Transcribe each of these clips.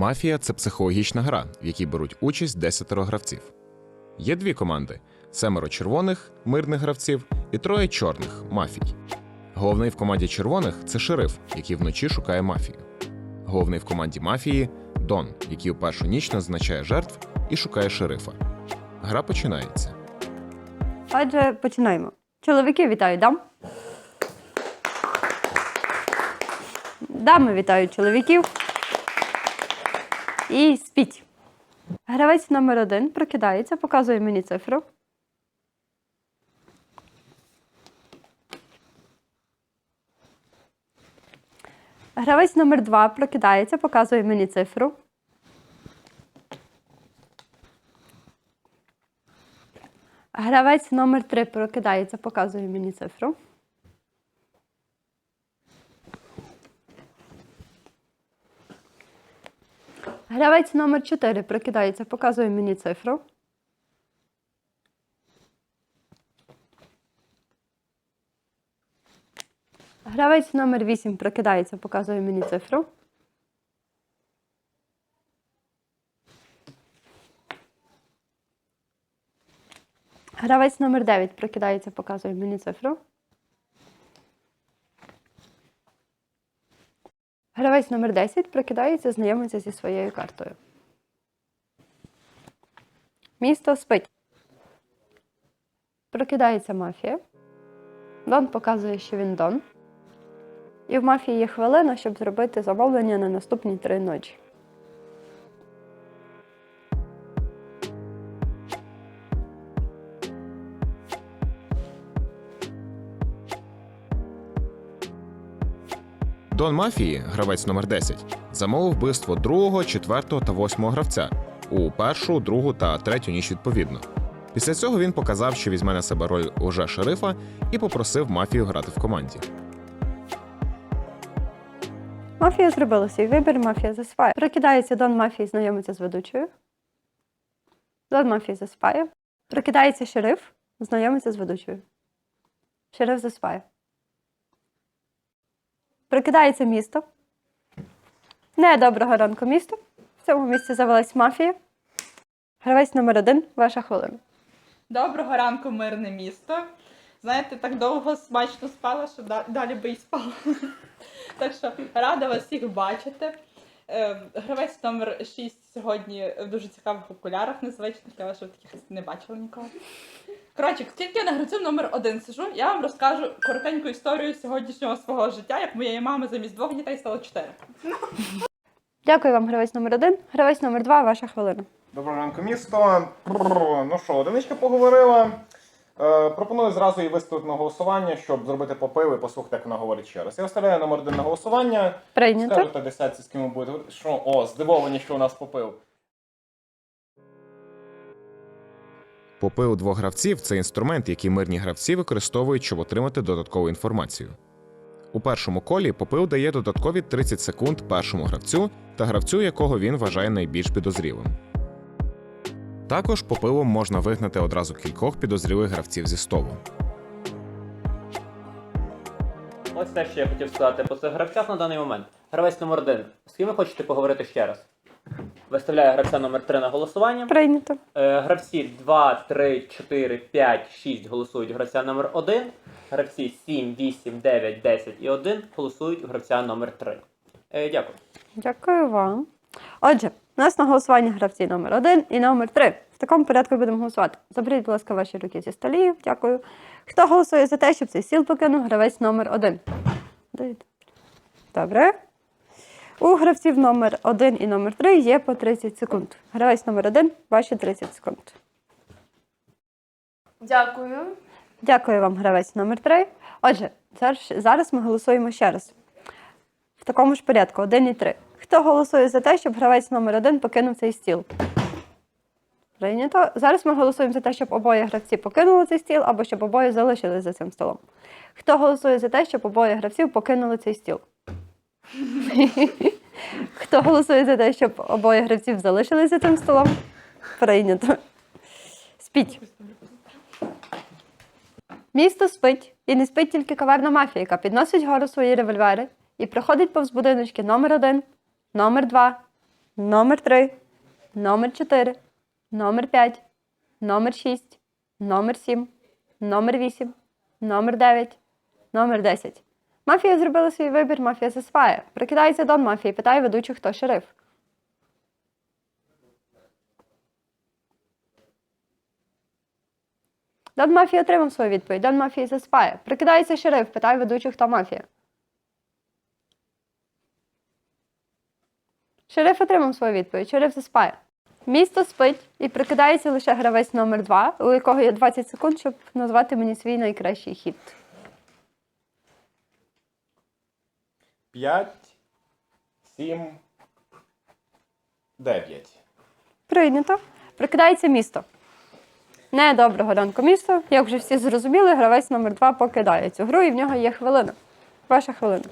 Мафія це психологічна гра, в якій беруть участь десятеро гравців. Є дві команди: семеро червоних мирних гравців і троє чорних мафій. Головний в команді червоних це шериф, який вночі шукає мафію. Головний в команді мафії Дон, який у першу ніч назначає жертв і шукає шерифа. Гра починається. Отже, починаємо. Чоловіки вітають дам. Дами вітають чоловіків. І спіть. Гравець номер один прокидається, показує мені цифру. Гравець номер два прокидається, показує мені цифру. Гравець номер 3 прокидається, показує мені цифру. Гравець номер 4 прокидається, показує мені цифру. Гравець номер 8 прокидається, показує мені цифру. Гравець номер 9 прокидається, показує мені цифру. Гравець номер 10 прокидається, знайомиться зі своєю картою. Місто спить. Прокидається мафія. Дон показує, що він Дон. І в мафії є хвилина, щоб зробити замовлення на наступні три ночі. Дон мафії, гравець номер 10, замовив вбивство другого, четвертого та восьмого гравця у першу, другу та третю ніч відповідно. Після цього він показав, що візьме на себе роль уже шерифа і попросив мафію грати в команді. Мафія зробила свій вибір, мафія засипає. Прокидається Дон мафії, знайомиться з ведучою. Дон мафії засипає. Прокидається шериф, знайомиться з ведучою. Шериф засипає. Прокидається місто. Не доброго ранку місто. В цьому місці завелась мафія. Гравець номер один, ваша хвилина. Доброго ранку, мирне місто. Знаєте, так довго смачно спала, що далі би і спала. Так що рада вас всіх бачити. Е, Гравець номер 6 сьогодні в дуже цікавих окулярах незвичних. Я ваших таких не бачила ніколи. Коротше, тільки я на гравцю номер один сижу, я вам розкажу коротеньку історію сьогоднішнього свого життя, як моєї мами замість двох дітей стало чотири. Дякую вам, гравець номер один. Гравець номер два, ваша хвилина. Доброго ранку, місто. Бррр, Ну що, одиничка поговорила. Е, пропоную зразу її виставити на голосування, щоб зробити попив і послухати, як вона говорить ще раз. Я виставляю номер один на голосування. Прийнято. Скажете десятці, з ким ви будете говорити. Що, о, здивовані, що у нас попив. Попив двох гравців це інструмент, який мирні гравці використовують, щоб отримати додаткову інформацію. У першому колі попив дає додаткові 30 секунд першому гравцю та гравцю, якого він вважає найбільш підозрілим. Також попивом можна вигнати одразу кількох підозрілих гравців зі столу. Ось те, що я хотів сказати по цих гравцях на даний момент. Гравець номер 1 З ким ви хочете поговорити ще раз? Виставляю гравця номер 3 на голосування. Прийнято. Е, гравці 2, 3, 4, 5, 6 голосують гравця номер 1. Гравці 7, 8, 9, 10 і 1 голосують гравця номер 3. Е, дякую. Дякую вам. Отже, у нас на голосуванні гравці номер один і номер три. В такому порядку будемо голосувати. Заберіть, будь ласка, ваші руки зі столів. Дякую. Хто голосує за те, щоб цей стіл покинув гравець номер один? Давид. Добре. У гравців номер 1 і номер 3 є по 30 секунд. Гравець номер 1 ваші 30 секунд. Дякую. Дякую вам, гравець номер 3. Отже, зараз, зараз ми голосуємо ще раз. В такому ж порядку: 1 і 3. Хто голосує за те, щоб гравець номер 1 покинув цей стіл? Прийнято. Зараз ми голосуємо за те, щоб обоє гравці покинули цей стіл, або щоб обоє залишились за цим столом. Хто голосує за те, щоб обоє гравців покинули цей стіл? Хто голосує за те, щоб обоє гравців залишились за цим столом? Прийнято. Спіть. Місто спить, і не спить тільки каверна мафія, яка підносить гору свої револьвери і проходить повз будиночки номер 1 номер 2 номер 3, номер 4, номер 5, номер 6, номер 7, номер 8, номер 9, номер 10. Мафія зробила свій вибір, мафія засипає. Прикидається Дон мафії, питає ведучу, хто шериф. Дон мафії отримав свою відповідь. Дон мафії засипає. Прикидається шериф, питає ведучу, хто мафія. Шериф отримав свою відповідь. Шериф заспає. Місто спить і прикидається лише гравець номер 2 у якого є 20 секунд, щоб назвати мені свій найкращий хід. 5, 7, 9. Прийнято. Прикидається місто. Не доброго ранку місто. Як вже всі зрозуміли, гравець номер 2 покидає цю гру, і в нього є хвилина. Ваша хвилина.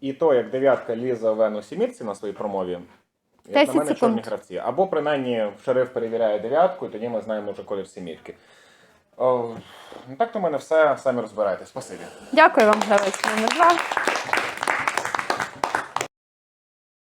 І то, як дев'ятка лізе вену сімірці на своїй промові, як 10 на мене секунд. чорні гравці. Або принаймні шериф перевіряє дев'ятку, і тоді ми знаємо вже колір сімірки. О, ну так то в мене все, самі розбирайте. Спасибі. Дякую вам, гравець номер 2.